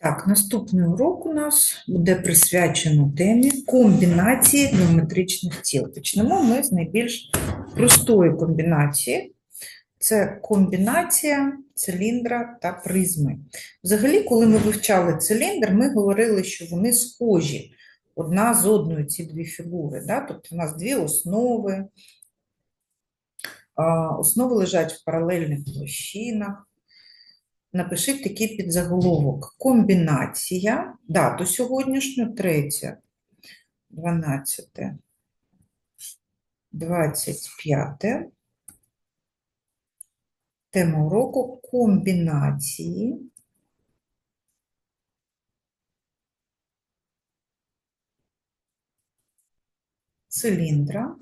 Так, наступний урок у нас буде присвячено темі комбінації геометричних тіл. Почнемо ми з найбільш простої комбінації. Це комбінація циліндра та призми. Взагалі, коли ми вивчали циліндр, ми говорили, що вони схожі одна з одною, ці дві фігури. Да? Тобто у нас дві основи. Основи лежать в паралельних площинах. Напишіть такий підзаголовок. Комбінація, дату сьогоднішню, 3, 12, 25. Тема уроку комбінації. Циліндра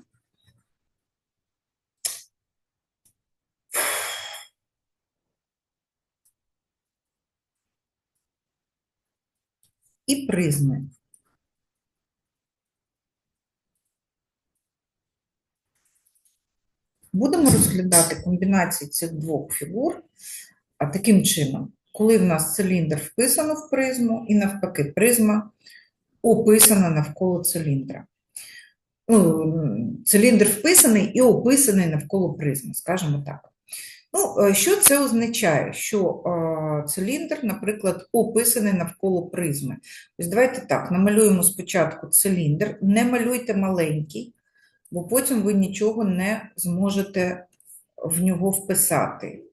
і призми. Будемо розглядати комбінації цих двох фігур таким чином, коли в нас циліндр вписано в призму, і навпаки, призма описана навколо циліндра. Ну, Циліндр вписаний і описаний навколо призми, скажімо так. Ну, е, Що це означає? Що е, циліндр, наприклад, описаний навколо призми. Ось давайте так, намалюємо спочатку циліндр, не малюйте маленький, бо потім ви нічого не зможете в нього вписати.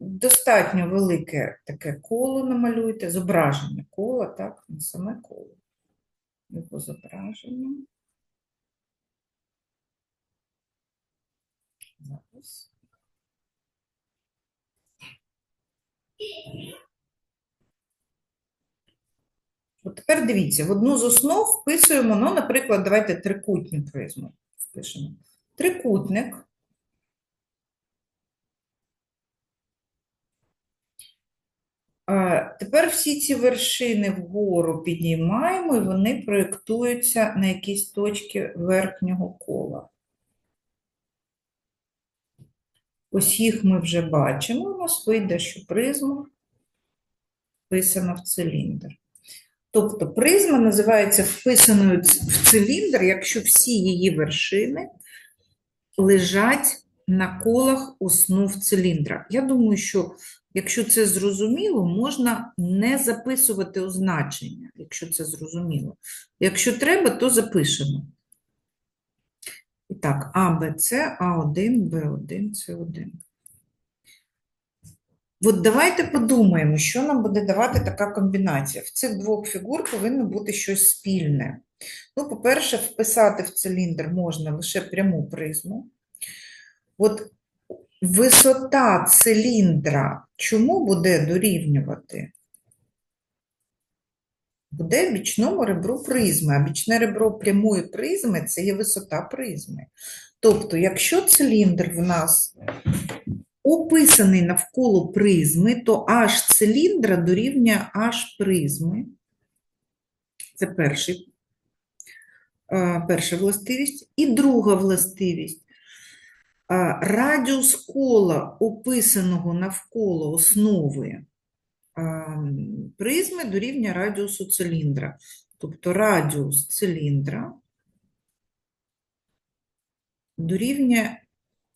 Достатньо велике таке коло намалюйте, зображення кола, так, не саме коло. Його зображення. Зараз. От тепер дивіться, в одну з основ вписуємо, ну, наприклад, давайте трикутну призму впишемо. Трикутник. Тепер всі ці вершини вгору піднімаємо, і вони проєктуються на якісь точки верхнього кола. Ось їх ми вже бачимо, у нас вийде, що призма вписана в циліндр. Тобто призма називається вписаною в циліндр, якщо всі її вершини лежать на колах основ циліндра. Я думаю, що якщо це зрозуміло, можна не записувати означення, якщо це зрозуміло. Якщо треба, то запишемо. І так, А, Б, С, А1, Б1, С1. От давайте подумаємо, що нам буде давати така комбінація. В цих двох фігур повинно бути щось спільне. Ну, по-перше, вписати в циліндр можна лише пряму призму. От висота циліндра чому буде дорівнювати? Буде бічному ребру призми, а бічне ребро прямої призми це є висота призми. Тобто, якщо циліндр в нас описаний навколо призми, то аж циліндра дорівнює аж призми. Це перший, перша властивість. І друга властивість. Радіус кола, описаного навколо основи призми, дорівнює радіусу циліндра. Тобто радіус циліндра дорівнює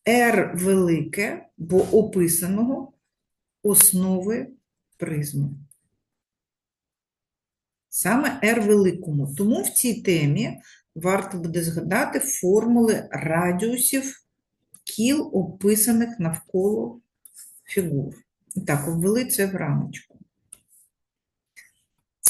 R велике, бо описаного основи призми. Саме R великому. Тому в цій темі варто буде згадати формули радіусів кіл, описаних навколо фігур. І так, ввели це в рамочку.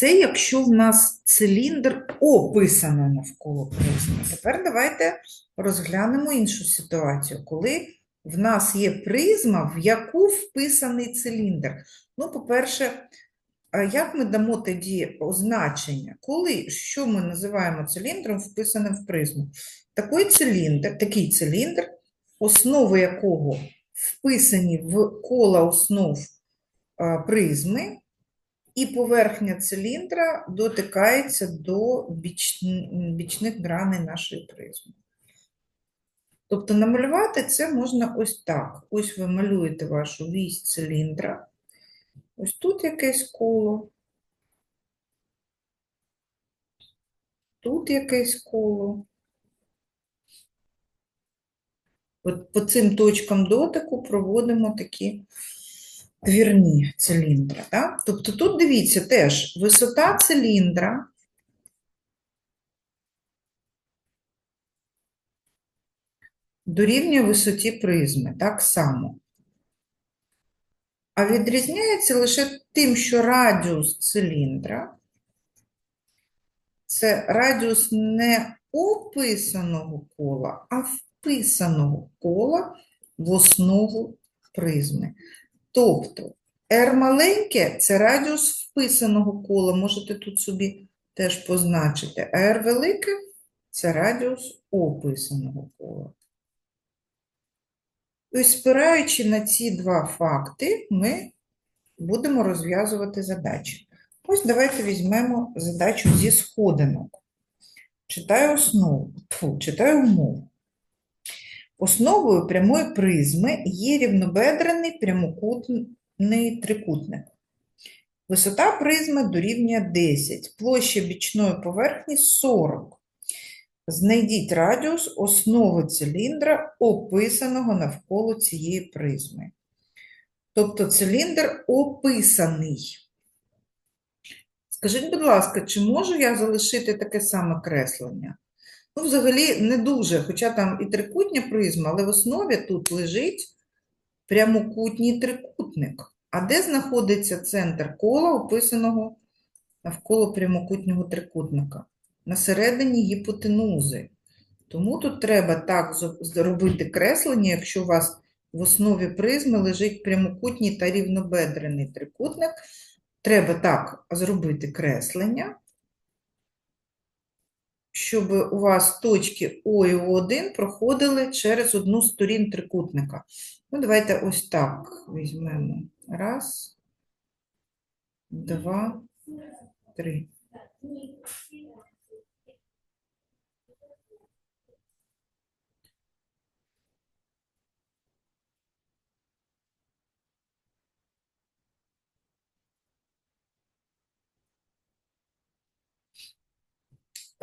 Це якщо в нас циліндр описано навколо призми. Тепер давайте розглянемо іншу ситуацію, коли в нас є призма, в яку вписаний циліндр. Ну, по-перше, як ми дамо тоді означення? Коли, що ми називаємо циліндром, вписаним в призму? Такий циліндр, такий циліндр, основи якого вписані в кола основ призми, і поверхня циліндра дотикається до бічних граней нашої призми. Тобто намалювати це можна ось так. Ось ви малюєте вашу вісь циліндра, Ось тут якесь коло. Тут якесь коло. От по цим точкам дотику проводимо такі двірні циліндри. Так? Тобто тут дивіться теж висота циліндра дорівнює висоті призми, так само. А відрізняється лише тим, що радіус циліндра це радіус не описаного кола, а вписаного кола в основу призми. Тобто R маленьке це радіус вписаного кола, можете тут собі теж позначити, а R велике це радіус описаного кола. Ось, спираючи на ці два факти, ми будемо розв'язувати задачі. Ось давайте візьмемо задачу зі сходинок. Читаю основу, читаю умову. Основою прямої призми є рівнобедрений прямокутний трикутник. Висота призми дорівнює 10, площа бічної поверхні 40. Знайдіть радіус основи циліндра, описаного навколо цієї призми. Тобто циліндр описаний. Скажіть, будь ласка, чи можу я залишити таке саме креслення? Ну, взагалі, не дуже, хоча там і трикутня призма, але в основі тут лежить прямокутній трикутник. А де знаходиться центр кола, описаного навколо прямокутнього трикутника? На середині гіпотенузи. Тому тут треба так зробити креслення, якщо у вас в основі призми лежить прямокутній та рівнобедрений трикутник. Треба так зробити креслення, щоб у вас точки О і О1 проходили через одну з сторін трикутника. Ну, давайте ось так візьмемо. Раз, два, три.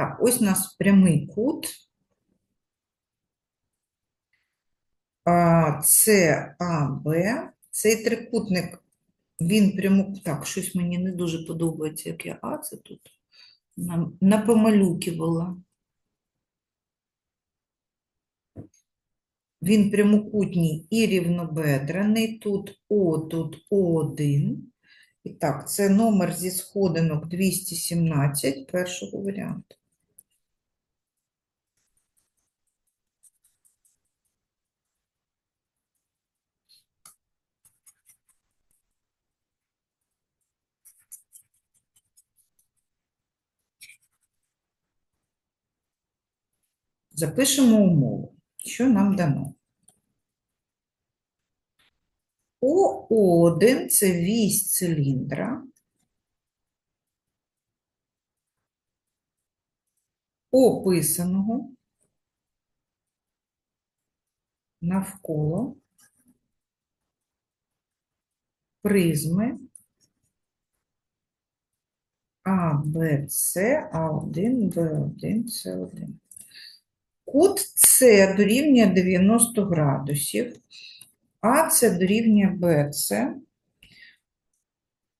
Так, ось у нас прямий кут. Це АБ. Цей трикутник, він прямо. Так, щось мені не дуже подобається, як я А це тут на, напомалюкивала. Він прямокутній і рівнобедрений. Тут О, тут О1. І так, це номер зі сходинок 217 першого варіанту. Запишемо умову, що нам дано. О1 – це вісь циліндра, описаного навколо призми А, Б, С, А1, Б1, С1. Кут С дорівнює 90 градусів, АС дорівнює БС.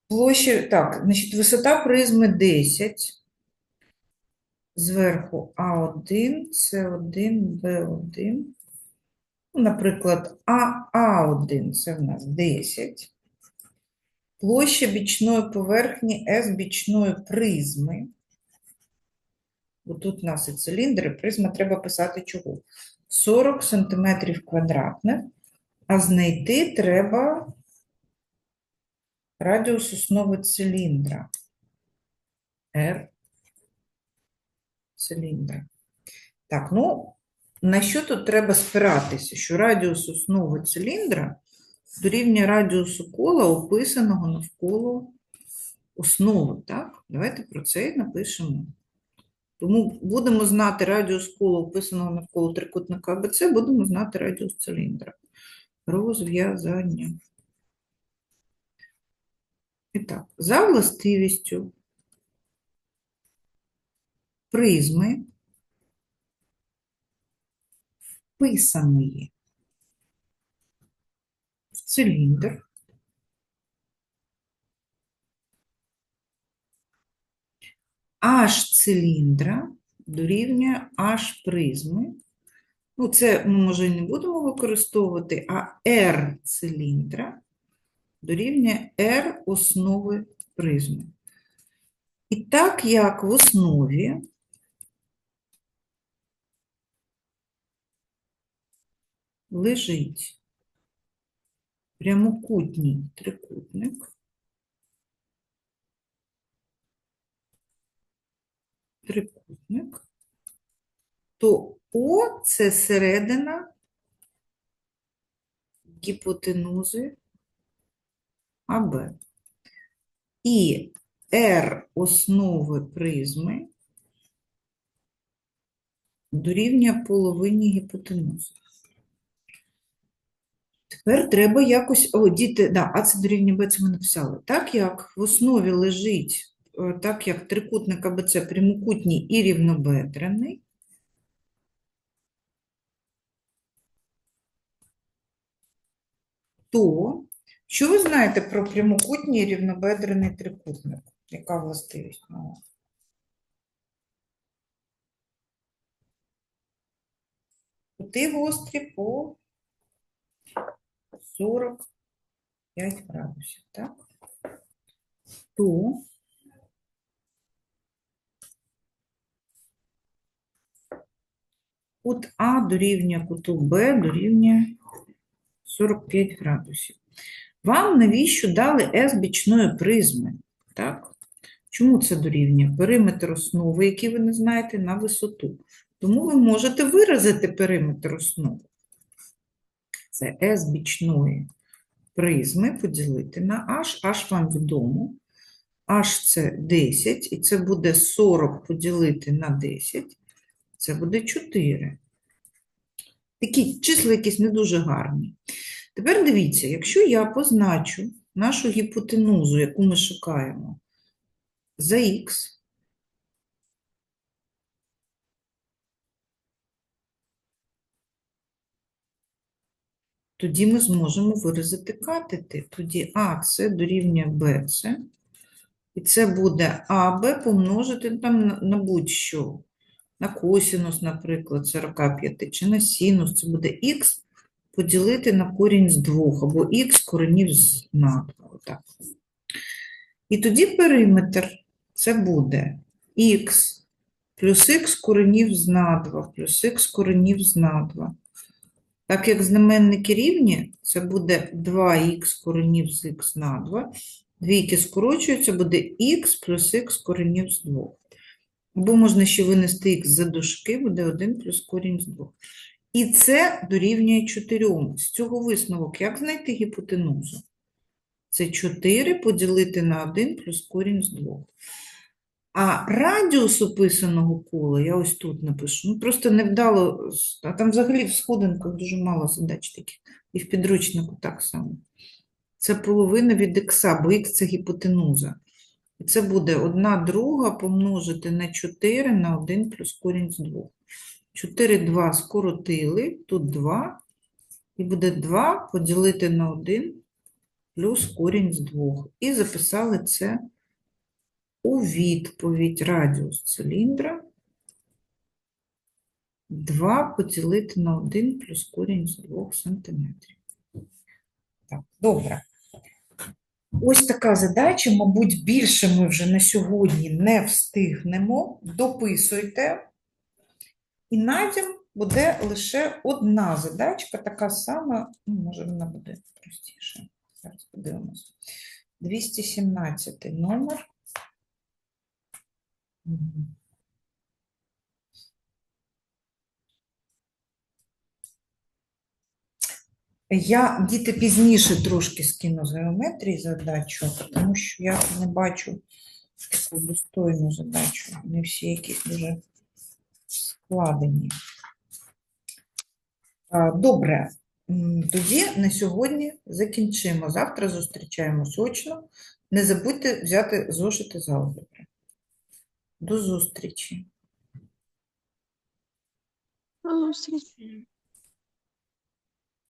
Площа, так, значить, висота призми 10. Зверху А1, С1, Б1. Ну, Наприклад, АА1 це в нас 10. Площа бічної поверхні С бічної призми. Тут у нас і циліндр, і призма треба писати чого? 40 см квадратних, а знайти треба радіус основи циліндра. R циліндра. Так, ну, на що тут треба спиратися? Що радіус основи циліндра дорівнює радіусу кола, описаного навколо основи. Так? Давайте про це і напишемо. Тому будемо знати радіус кола, описаного навколо трикутника АБЦ, будемо знати радіус циліндра. Розв'язання. І так, за властивістю призми вписаної в циліндр H циліндра дорівнює H призми. Ну, це ми, може, не будемо використовувати, а R циліндра дорівнює R основи призми. І так як в основі лежить прямокутній трикутник, трикутник, то О це середина гіпотенузи АБ. І R основи призми дорівнює половині гіпотенузи. Тепер треба якось, о, діти, да, а це дорівнює Б, це ми написали. Так як в основі лежить, так як трикутник АБЦ прямокутній і рівнобедрений, то що ви знаєте про прямокутній і рівнобедрений трикутник? Яка властивість мала? Кути гострі по 45 градусів, так? То кут А дорівнює куту Б дорівнює 45 градусів. Вам навіщо дали S бічної призми? Так? Чому це дорівнює? Периметр основи, який ви не знаєте, на висоту. Тому ви можете виразити периметр основи. Це S бічної призми поділити на H. H вам відомо. H це 10, і це буде 40 поділити на 10. Це буде 4. Такі числа якісь не дуже гарні. Тепер дивіться, якщо я позначу нашу гіпотенузу, яку ми шукаємо, за х, тоді ми зможемо виразити катети. Тоді АС дорівнює БЦ, і це буде АБ помножити там на будь-що. На косінус, наприклад, 45, чи на синус, це буде х поділити на корінь з 2, або х коренів з на 2. Отак. І тоді периметр це буде х плюс х коренів з на 2, плюс х коренів з на 2. Так як знаменники рівні, це буде 2х коренів з х на 2. Двійки скорочуються, буде х плюс х коренів з 2. Або можна ще винести х за дужки, буде 1 плюс корінь з 2. І це дорівнює 4. З цього висновок, як знайти гіпотенузу? Це 4 поділити на 1 плюс корінь з 2. А радіус описаного кола, я ось тут напишу, ну просто невдало, а там взагалі в сходинках дуже мало задач таких, і в підручнику так само. Це половина від х, бо х це гіпотенуза. І це буде 1 друга помножити на 4 на 1 плюс корінь з 2. 4, 2 скоротили, тут 2, і буде 2 поділити на 1 плюс корінь з 2. І записали це у відповідь радіус циліндра 2 поділити на 1 плюс корінь з 2 сантиметрів. Так, добре. Ось така задача, мабуть, більше ми вже на сьогодні не встигнемо. Дописуйте. І надім буде лише одна задачка, така сама, ну, може, вона буде простіше. Зараз подивимось. 217 номер. Я діти пізніше трошки скину з геометрії задачу, тому що я не бачу таку достойну задачу. Не всі якісь дуже складені. Добре. тоді на сьогодні закінчимо. Завтра зустрічаємось очно. Не забудьте взяти зошити з алгебри. До зустрічі. До зустрічі.